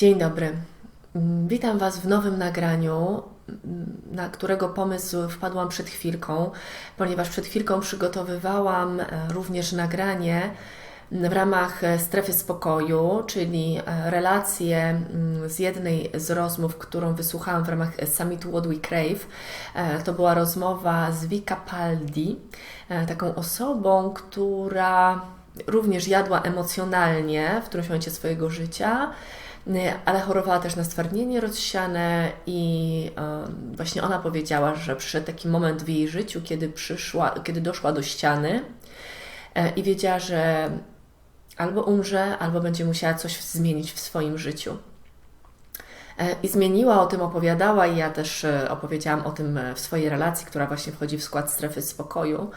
Dzień dobry. Witam Was w nowym nagraniu, na którego pomysł wpadłam przed chwilką, ponieważ przed chwilką przygotowywałam e, również nagranie w ramach strefy spokoju, czyli e, relację mm, z jednej z rozmów, którą wysłuchałam w ramach Summitu What We Crave. E, to była rozmowa z Vika Paldi, taką osobą, która również jadła emocjonalnie w którymś momencie swojego życia ale chorowała też na stwardnienie rozsiane i właśnie ona powiedziała, że przyszedł taki moment w jej życiu, kiedy przyszła, kiedy doszła do ściany e, i wiedziała, że albo umrze, albo będzie musiała coś zmienić w swoim życiu. E, I zmieniła, o tym opowiadała, i ja też e, opowiedziałam o tym w swojej relacji, która właśnie wchodzi w skład strefy spokoju.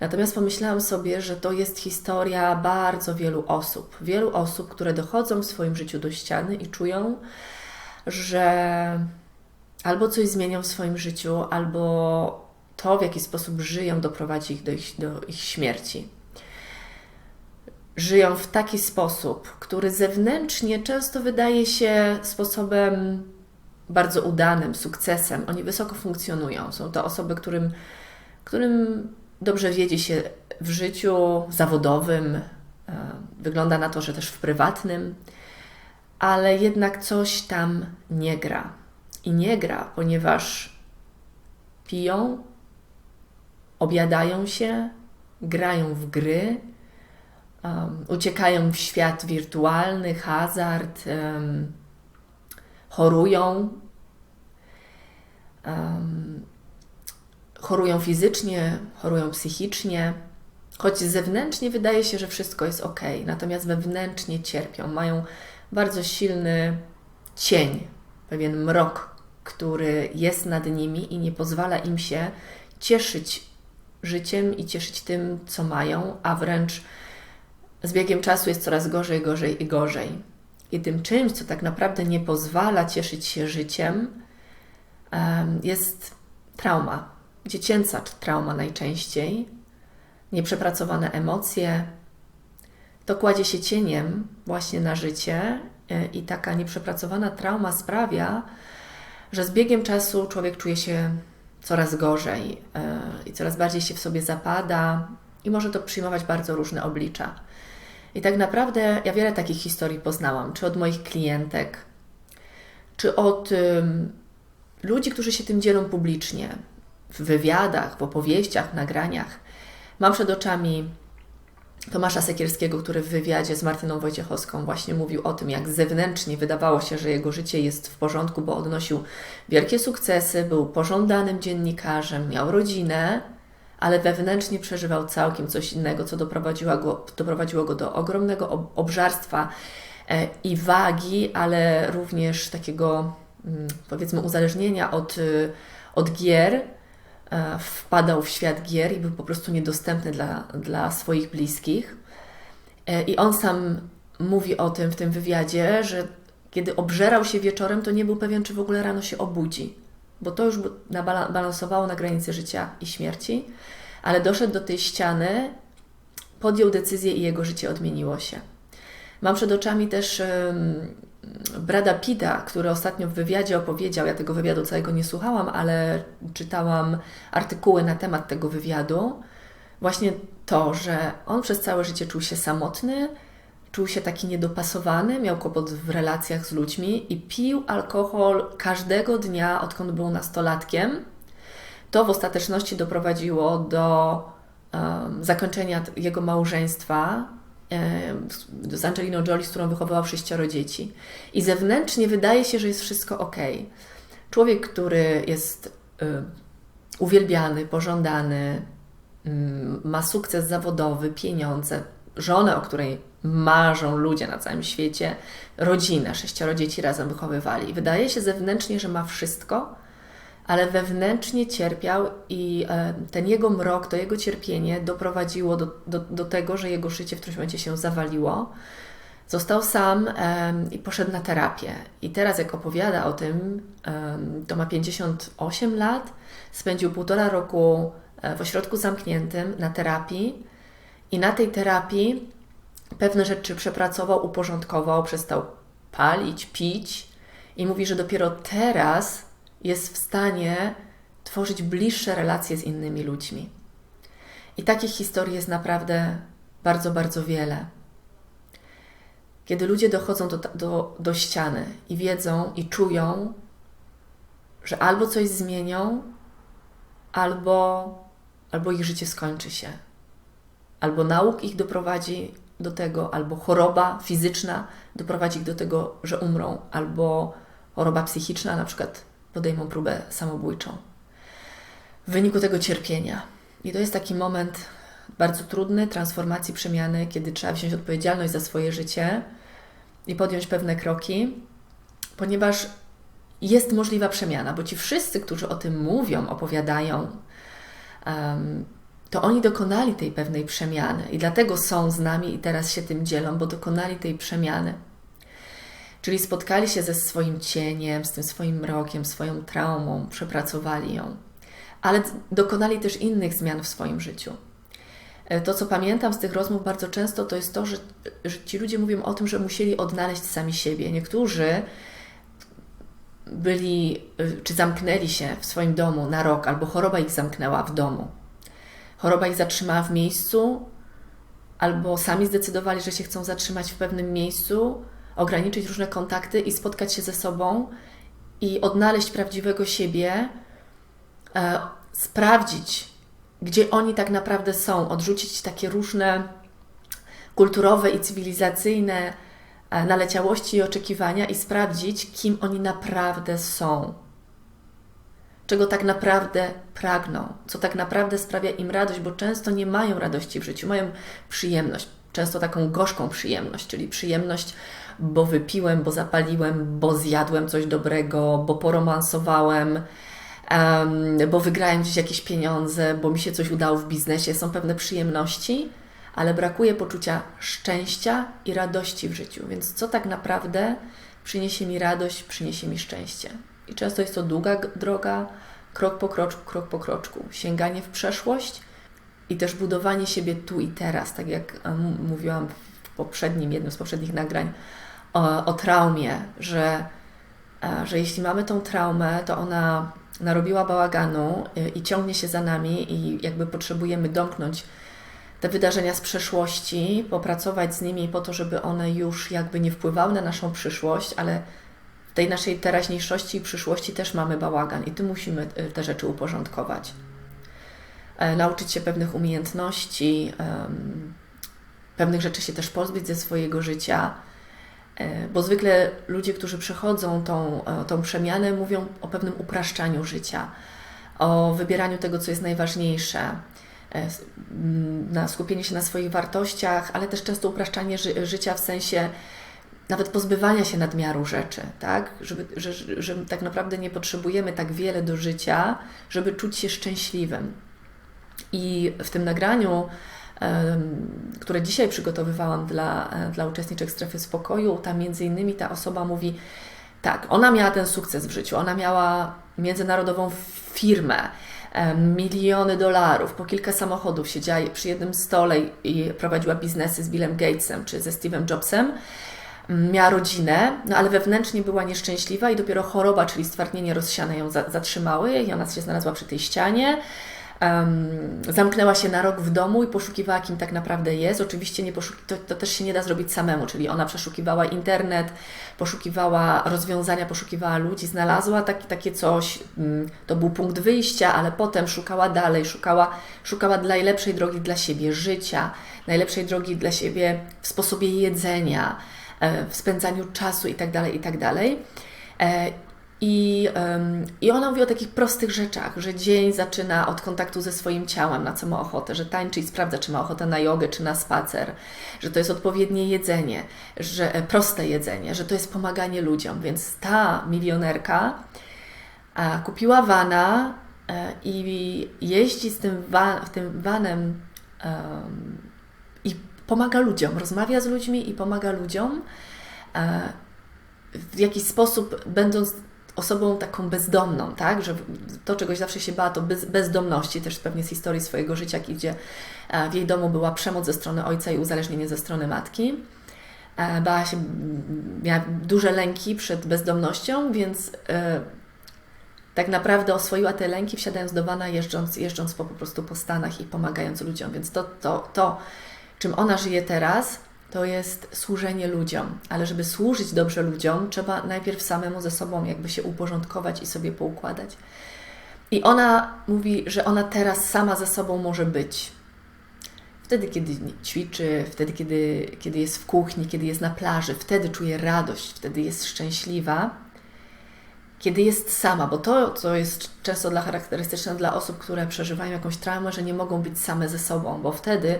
Natomiast pomyślałam sobie, że to jest historia bardzo wielu osób. Wielu osób, które dochodzą w swoim życiu do ściany i czują, że albo coś zmienią w swoim życiu, albo to, w jaki sposób żyją, doprowadzi ich do ich, do ich śmierci. Żyją w taki sposób, który zewnętrznie często wydaje się sposobem bardzo udanym, sukcesem. Oni wysoko funkcjonują. Są to osoby, którym, którym dobrze wiedzie się w życiu zawodowym, e, wygląda na to, że też w prywatnym, ale jednak coś tam nie gra. I nie gra, ponieważ piją, obiadają się, grają w gry, um, uciekają w świat wirtualny, hazard, um, chorują. Um, chorują fizycznie, chorują psychicznie, choć zewnętrznie wydaje się, że wszystko jest ok, natomiast wewnętrznie cierpią, mają bardzo silny cień, pewien mrok, który jest nad nimi i nie pozwala im się cieszyć życiem i cieszyć tym, co mają, a wręcz z biegiem czasu jest coraz gorzej, gorzej i gorzej. I tym czymś, co tak naprawdę nie pozwala cieszyć się życiem, jest trauma, dziecięca trauma najczęściej, nieprzepracowane emocje. To kładzie się cieniem właśnie na życie e, i taka nieprzepracowana trauma sprawia, że z biegiem czasu człowiek czuje się coraz gorzej e, i coraz bardziej się w sobie zapada i może to przyjmować bardzo różne oblicza. I tak naprawdę ja wiele takich historii poznałam, czy od moich klientek, czy od ludzi, którzy się tym dzielą publicznie, w wywiadach, w opowieściach, nagraniach. Mam przed oczami Tomasza Sekierskiego, który w wywiadzie z Martyną Wojciechowską właśnie mówił o tym, jak zewnętrznie wydawało się, że jego życie jest w porządku, bo odnosił wielkie sukcesy, był pożądanym dziennikarzem, miał rodzinę, ale wewnętrznie przeżywał całkiem coś innego, co doprowadziło go, doprowadziło go do ogromnego obżarstwa e, i wagi, ale również takiego, mm, powiedzmy, uzależnienia od, y, od gier E, wpadał w świat gier i był po prostu niedostępny dla, dla swoich bliskich. E, I on sam mówi o tym w tym wywiadzie, że kiedy obżerał się wieczorem, to nie był pewien, czy w ogóle rano się obudzi, bo to już balansowało na granicy życia i śmierci, ale doszedł do tej ściany, podjął decyzję i jego życie odmieniło się. Mam przed oczami też Brada Pita, który ostatnio w wywiadzie opowiedział, ja tego wywiadu całego nie słuchałam, ale czytałam artykuły na temat tego wywiadu, właśnie to, że on przez całe życie czuł się samotny, czuł się taki niedopasowany, miał kłopot w relacjach z ludźmi i pił alkohol każdego dnia, odkąd był nastolatkiem. To w ostateczności doprowadziło do um, zakończenia jego małżeństwa, z Angeliną Jolie, z którą wychowywał sześcioro dzieci. I zewnętrznie wydaje się, że jest wszystko ok. Człowiek, który jest uwielbiany, pożądany, ma sukces zawodowy, pieniądze, żonę, o której marzą ludzie na całym świecie, rodzinę, sześcioro dzieci razem wychowywali. Wydaje się zewnętrznie, że ma wszystko, ale wewnętrznie cierpiał i e, ten jego mrok, to jego cierpienie doprowadziło do, do, do tego, że jego życie w którymś momencie się zawaliło. Został sam i poszedł na terapię. I teraz, jak opowiada o tym, to ma 58 lat, spędził półtora roku e, w ośrodku zamkniętym na terapii i na tej terapii pewne rzeczy przepracował, uporządkował, przestał palić, pić i mówi, że dopiero teraz jest w stanie tworzyć bliższe relacje z innymi ludźmi. I takich historii jest naprawdę bardzo, bardzo wiele. Kiedy ludzie dochodzą do, do, do ściany i wiedzą i czują, że albo coś zmienią, albo, albo ich życie skończy się. Albo nauk ich doprowadzi do tego, albo choroba fizyczna doprowadzi ich do tego, że umrą, albo choroba psychiczna, na przykład podejmą próbę samobójczą. W wyniku tego cierpienia. I to jest taki moment bardzo trudny transformacji, przemiany, kiedy trzeba wziąć odpowiedzialność za swoje życie i podjąć pewne kroki, ponieważ jest możliwa przemiana, bo ci wszyscy, którzy o tym mówią, opowiadają, um, to oni dokonali tej pewnej przemiany i dlatego są z nami i teraz się tym dzielą, bo dokonali tej przemiany. Czyli spotkali się ze swoim cieniem, z tym swoim mrokiem, swoją traumą, przepracowali ją, ale dokonali też innych zmian w swoim życiu. E, to, co pamiętam z tych rozmów bardzo często, to jest to, że, że ci ludzie mówią o tym, że musieli odnaleźć sami siebie. Niektórzy byli, y, czy zamknęli się w swoim domu na rok, albo choroba ich zamknęła w domu. Choroba ich zatrzymała w miejscu, albo sami zdecydowali, że się chcą zatrzymać w pewnym miejscu, ograniczyć różne kontakty i spotkać się ze sobą i odnaleźć prawdziwego siebie, e, sprawdzić, gdzie oni tak naprawdę są, odrzucić takie różne kulturowe i cywilizacyjne e, naleciałości i oczekiwania i sprawdzić, kim oni naprawdę są. Czego tak naprawdę pragną, co tak naprawdę sprawia im radość, bo często nie mają radości w życiu, mają przyjemność, często taką gorzką przyjemność, czyli przyjemność, bo wypiłem, bo zapaliłem, bo zjadłem coś dobrego, bo poromansowałem, um, bo wygrałem gdzieś jakieś pieniądze, bo mi się coś udało w biznesie, są pewne przyjemności, ale brakuje poczucia szczęścia i radości w życiu. Więc co tak naprawdę przyniesie mi radość, przyniesie mi szczęście? I często jest to długa droga, krok po kroczku, krok po kroczku, sięganie w przeszłość i też budowanie siebie tu i teraz, tak jak mówiłam w poprzednim, jednym z poprzednich nagrań o, o traumie, że, e, że jeśli mamy tą traumę, to ona narobiła bałaganu y, i ciągnie się za nami i jakby potrzebujemy domknąć te wydarzenia z przeszłości, popracować z nimi po to, żeby one już jakby nie wpływały na naszą przyszłość, ale w tej naszej teraźniejszości i przyszłości też mamy bałagan i tu musimy y, te rzeczy uporządkować. E, nauczyć się pewnych umiejętności, pewnych rzeczy się też pozbyć ze swojego życia, E, bo zwykle ludzie, którzy przechodzą tą, e, tą przemianę, mówią o pewnym upraszczaniu życia, o wybieraniu tego, co jest najważniejsze, e, na skupienie się na swoich wartościach, ale też często upraszczanie ży życia w sensie nawet pozbywania się nadmiaru rzeczy, tak? Żeby, że, że tak naprawdę nie potrzebujemy tak wiele do życia, żeby czuć się szczęśliwym. I w tym nagraniu które dzisiaj przygotowywałam dla, e, dla uczestniczek strefy spokoju, tam między innymi ta osoba mówi, tak, ona miała ten sukces w życiu, ona miała międzynarodową firmę, miliony dolarów, po kilka samochodów, siedziała przy jednym stole i prowadziła biznesy z Billem Gatesem czy ze Steve'em Jobsem. Miała rodzinę, no ale wewnętrznie była nieszczęśliwa i dopiero choroba, czyli stwardnienie rozsiane ją zatrzymały i ona się znalazła przy tej ścianie um, zamknęła się na rok w domu i poszukiwała, kim tak naprawdę jest. Oczywiście nie poszuki, to, to też się nie da zrobić samemu, czyli ona przeszukiwała internet, poszukiwała rozwiązania, poszukiwała ludzi, znalazła taki, takie coś, um, to był punkt wyjścia, ale potem szukała dalej, szukała, szukała najlepszej drogi dla siebie, życia, najlepszej drogi dla siebie w sposobie jedzenia, e, w spędzaniu czasu itd., tak itd. I, um, I ona mówi o takich prostych rzeczach, że dzień zaczyna od kontaktu ze swoim ciałem, na co ma ochotę, że tańczy i sprawdza, czy ma ochotę na jogę, czy na spacer, że to jest odpowiednie jedzenie, że e, proste jedzenie, że to jest pomaganie ludziom. Więc ta milionerka a, kupiła wana e, i jeździ z tym, van, tym vanem um, i pomaga ludziom, rozmawia z ludźmi i pomaga ludziom. E, w jakiś sposób, będąc osobą taką bezdomną, tak? Że to, czegoś zawsze się bała, to bez, bezdomności, też pewnie z historii swojego życia, gdzie e, w jej domu była przemoc ze strony ojca i uzależnienie ze strony matki. E, bała się miała duże lęki przed bezdomnością, więc e, tak naprawdę oswoiła te lęki, wsiadając do wana, jeżdżąc, jeżdżąc po, po prostu po Stanach i pomagając ludziom. Więc to, to, to, czym ona żyje teraz, to jest służenie ludziom. Ale żeby służyć dobrze ludziom, trzeba najpierw samemu ze sobą jakby się uporządkować i sobie poukładać. I ona mówi, że ona teraz sama ze sobą może być. Wtedy, kiedy ćwiczy, wtedy, kiedy, kiedy jest w kuchni, kiedy jest na plaży, wtedy czuje radość, wtedy jest szczęśliwa, kiedy jest sama, bo to, co jest często dla charakterystyczne dla osób, które przeżywają jakąś traumę, że nie mogą być same ze sobą, bo wtedy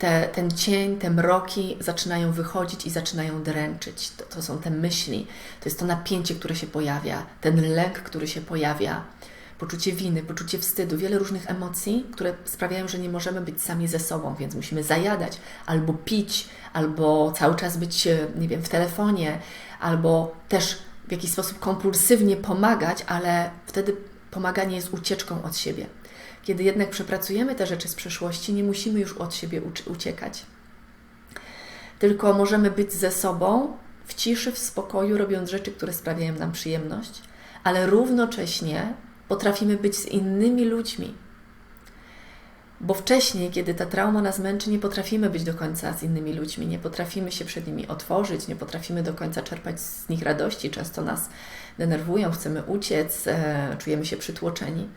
te, ten cień, te mroki zaczynają wychodzić i zaczynają dręczyć. To, to są te myśli, to jest to napięcie, które się pojawia, ten lęk, który się pojawia poczucie winy, poczucie wstydu, wiele różnych emocji, które sprawiają, że nie możemy być sami ze sobą, więc musimy zajadać, albo pić, albo cały czas być, e, nie wiem, w telefonie, albo też w jakiś sposób kompulsywnie pomagać, ale wtedy pomaganie jest ucieczką od siebie. Kiedy jednak przepracujemy te rzeczy z przeszłości, nie musimy już od siebie uciekać. Tylko możemy być ze sobą w ciszy, w spokoju, robiąc rzeczy, które sprawiają nam przyjemność, ale równocześnie potrafimy być z innymi ludźmi. Bo wcześniej, kiedy ta trauma nas męczy, nie potrafimy być do końca z innymi ludźmi, nie potrafimy się przed nimi otworzyć, nie potrafimy do końca czerpać z nich radości, często nas denerwują, chcemy uciec, e, czujemy się przytłoczeni.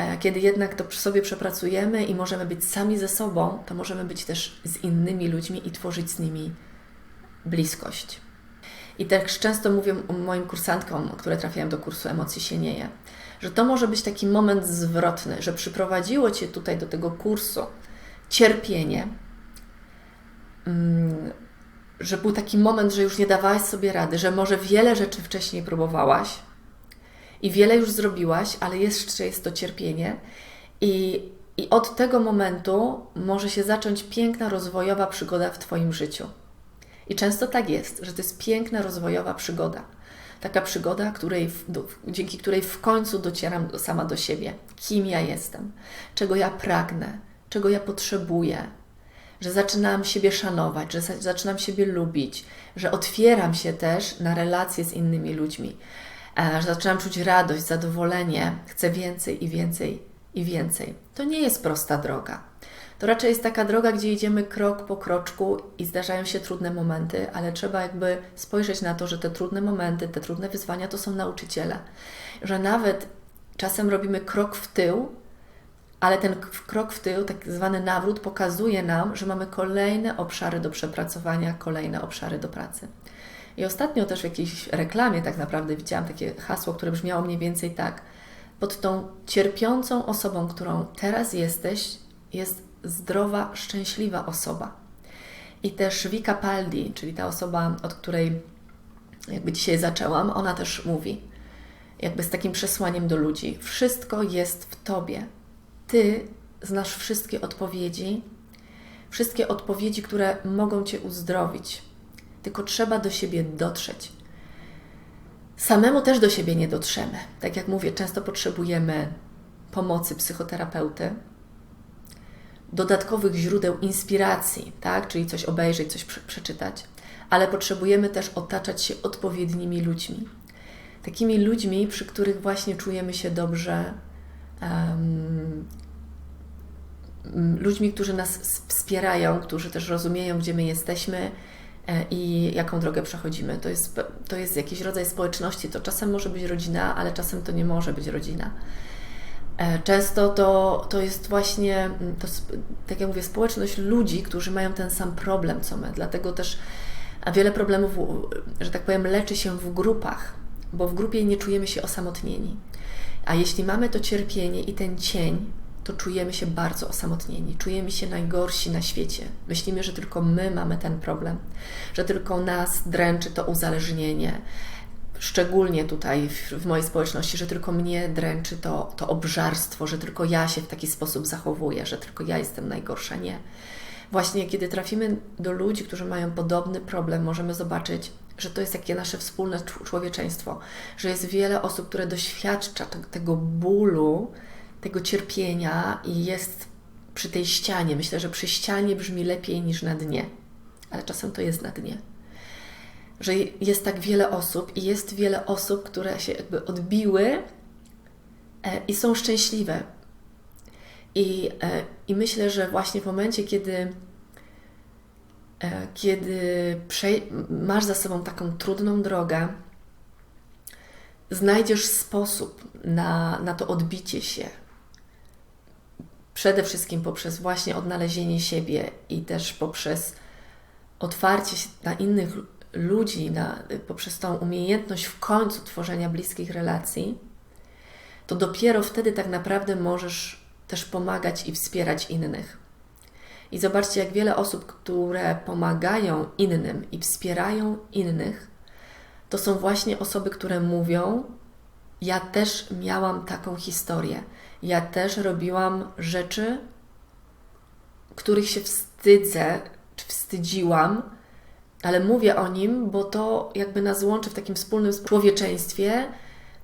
E, kiedy jednak to przy sobie przepracujemy i możemy być sami ze sobą, to możemy być też z innymi ludźmi i tworzyć z nimi bliskość. I też często mówię moim kursantkom, które trafiają do kursu Emocji się nieje, że to może być taki moment zwrotny, że przyprowadziło Cię tutaj do tego kursu cierpienie, mm, że był taki moment, że już nie dawałaś sobie rady, że może wiele rzeczy wcześniej próbowałaś i wiele już zrobiłaś, ale jeszcze jest to cierpienie. I, i od tego momentu może się zacząć piękna, rozwojowa przygoda w Twoim życiu. I często tak jest, że to jest piękna, rozwojowa przygoda. Taka przygoda, której, dzięki której w końcu docieram sama do siebie, kim ja jestem, czego ja pragnę, czego ja potrzebuję, że zaczynam siebie szanować, że zaczynam siebie lubić, że otwieram się też na relacje z innymi ludźmi, że zaczynam czuć radość, zadowolenie, chcę więcej i więcej i więcej. To nie jest prosta droga. To raczej jest taka droga, gdzie idziemy krok po kroczku i zdarzają się trudne momenty, ale trzeba jakby spojrzeć na to, że te trudne momenty, te trudne wyzwania to są nauczyciele. Że nawet czasem robimy krok w tył, ale ten krok w tył, tak zwany nawrót, pokazuje nam, że mamy kolejne obszary do przepracowania, kolejne obszary do pracy. I ostatnio też w jakiejś reklamie tak naprawdę widziałam takie hasło, które brzmiało mniej więcej tak. Pod tą cierpiącą osobą, którą teraz jesteś, jest zdrowa, szczęśliwa osoba. I też Vika Paldi, czyli ta osoba, od której jakby dzisiaj zaczęłam, ona też mówi, jakby z takim przesłaniem do ludzi: Wszystko jest w tobie. Ty znasz wszystkie odpowiedzi, wszystkie odpowiedzi, które mogą cię uzdrowić. Tylko trzeba do siebie dotrzeć. Samemu też do siebie nie dotrzemy. Tak jak mówię, często potrzebujemy pomocy psychoterapeuty, dodatkowych źródeł inspiracji, tak? czyli coś obejrzeć, coś przeczytać, ale potrzebujemy też otaczać się odpowiednimi ludźmi. Takimi ludźmi, przy których właśnie czujemy się dobrze, ludźmi, którzy nas wspierają, którzy też rozumieją, gdzie my jesteśmy e, i jaką drogę przechodzimy. To jest, to jest jakiś rodzaj społeczności. To czasem może być rodzina, ale czasem to nie może być rodzina. E, często to, to jest właśnie, mm, to, tak jak mówię, społeczność ludzi, którzy mają ten sam problem co my. Dlatego też wiele problemów, że tak powiem, leczy się w grupach, bo w grupie nie czujemy się osamotnieni. A jeśli mamy to cierpienie i ten cień, to czujemy się bardzo osamotnieni, czujemy się najgorsi na świecie. Myślimy, że tylko my mamy ten problem, że tylko nas dręczy to uzależnienie, szczególnie tutaj w, w, mojej społeczności, że tylko mnie dręczy to, to obżarstwo, że tylko ja się w taki sposób zachowuję, że tylko ja jestem najgorsza. Nie. Właśnie kiedy trafimy do ludzi, którzy mają podobny problem, możemy zobaczyć, że to jest takie nasze wspólne człowieczeństwo, że jest wiele osób, które doświadcza tego bólu, tego cierpienia i jest przy tej ścianie. Myślę, że przy ścianie brzmi lepiej niż na dnie, ale czasem to jest na dnie że jest tak wiele osób i jest wiele osób, które się jakby odbiły e, i są szczęśliwe. I, e, I myślę, że właśnie w momencie, kiedy, kiedy masz za sobą taką trudną drogę, znajdziesz sposób na, na to odbicie się. Przede wszystkim poprzez właśnie odnalezienie siebie i też poprzez otwarcie się na innych ludzi, na, poprzez tą umiejętność w końcu tworzenia bliskich relacji, to dopiero wtedy tak naprawdę możesz też pomagać i wspierać innych. I zobaczcie, jak wiele osób, które pomagają innym i wspierają innych, to są właśnie osoby, które mówią: Ja też miałam taką historię. Ja też robiłam rzeczy, których się wstydzę, czy wstydziłam, ale mówię o nim, bo to jakby nas łączy w takim wspólnym człowieczeństwie,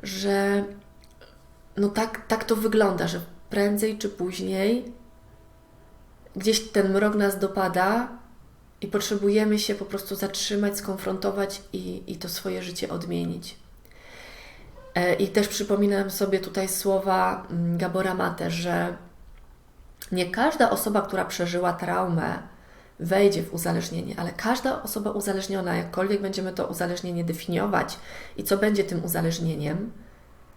że no tak, tak to wygląda, że prędzej czy później gdzieś ten mrok nas dopada i potrzebujemy się po prostu zatrzymać, skonfrontować i, i to swoje życie odmienić. E, I też przypominam sobie tutaj słowa mm, Gabora Mate, że nie każda osoba, która przeżyła traumę, wejdzie w uzależnienie, ale każda osoba uzależniona, jakkolwiek będziemy to uzależnienie definiować i co będzie tym uzależnieniem,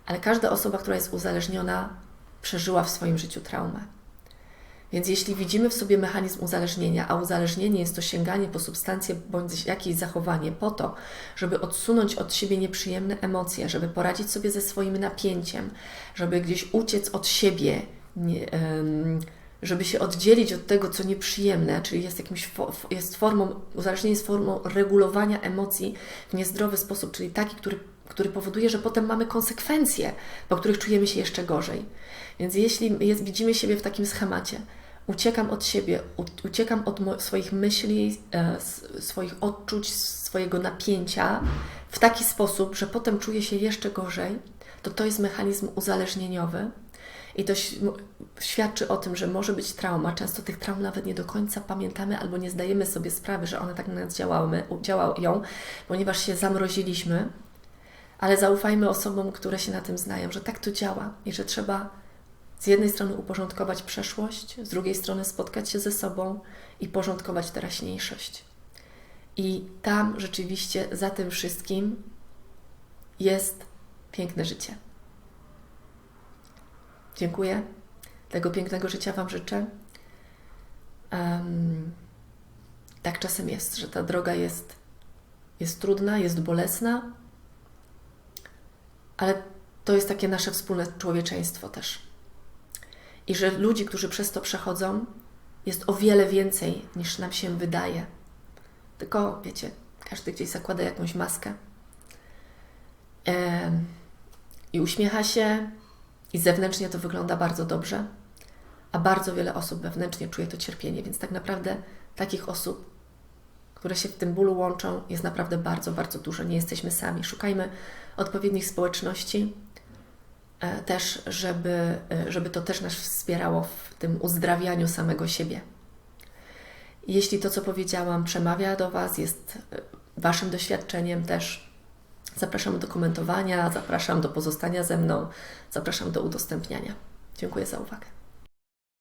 ale każda osoba, która jest uzależniona, przeżyła w swoim życiu traumę. Więc jeśli widzimy w sobie mechanizm uzależnienia, a uzależnienie jest to sięganie po substancję bądź jakieś zachowanie po to, żeby odsunąć od siebie nieprzyjemne emocje, żeby poradzić sobie ze swoim napięciem, żeby gdzieś uciec od siebie, żeby się oddzielić od tego, co nieprzyjemne, czyli jest jakimś jest formą, uzależnienie jest formą regulowania emocji w niezdrowy sposób, czyli taki, który, który powoduje, że potem mamy konsekwencje, po których czujemy się jeszcze gorzej. Więc jeśli jest, widzimy siebie w takim schemacie, uciekam od siebie, uciekam od swoich myśli, e, swoich odczuć, swojego napięcia w taki sposób, że potem czuję się jeszcze gorzej, to to jest mechanizm uzależnieniowy i to świadczy o tym, że może być trauma. Często tych traum nawet nie do końca pamiętamy albo nie zdajemy sobie sprawy, że one tak na nas działały, działają, ponieważ się zamroziliśmy. Ale zaufajmy osobom, które się na tym znają, że tak to działa i że trzeba z jednej strony uporządkować przeszłość, z drugiej strony spotkać się ze sobą i porządkować teraźniejszość. I tam rzeczywiście za tym wszystkim jest piękne życie. Dziękuję. Tego pięknego życia Wam życzę. Um, tak czasem jest, że ta droga jest, jest trudna, jest bolesna, ale to jest takie nasze wspólne człowieczeństwo też. I że ludzi, którzy przez to przechodzą, jest o wiele więcej niż nam się wydaje. Tylko, wiecie, każdy gdzieś zakłada jakąś maskę e, i uśmiecha się, i zewnętrznie to wygląda bardzo dobrze, a bardzo wiele osób wewnętrznie czuje to cierpienie, więc tak naprawdę takich osób, które się w tym bólu łączą, jest naprawdę bardzo, bardzo dużo. Nie jesteśmy sami. Szukajmy odpowiednich społeczności e, też, żeby, e, żeby to też nas wspierało w tym uzdrawianiu samego siebie. Jeśli to, co powiedziałam, przemawia do Was, jest e, Waszym doświadczeniem też, Zapraszam do komentowania, zapraszam do pozostania ze mną, zapraszam do udostępniania. Dziękuję za uwagę.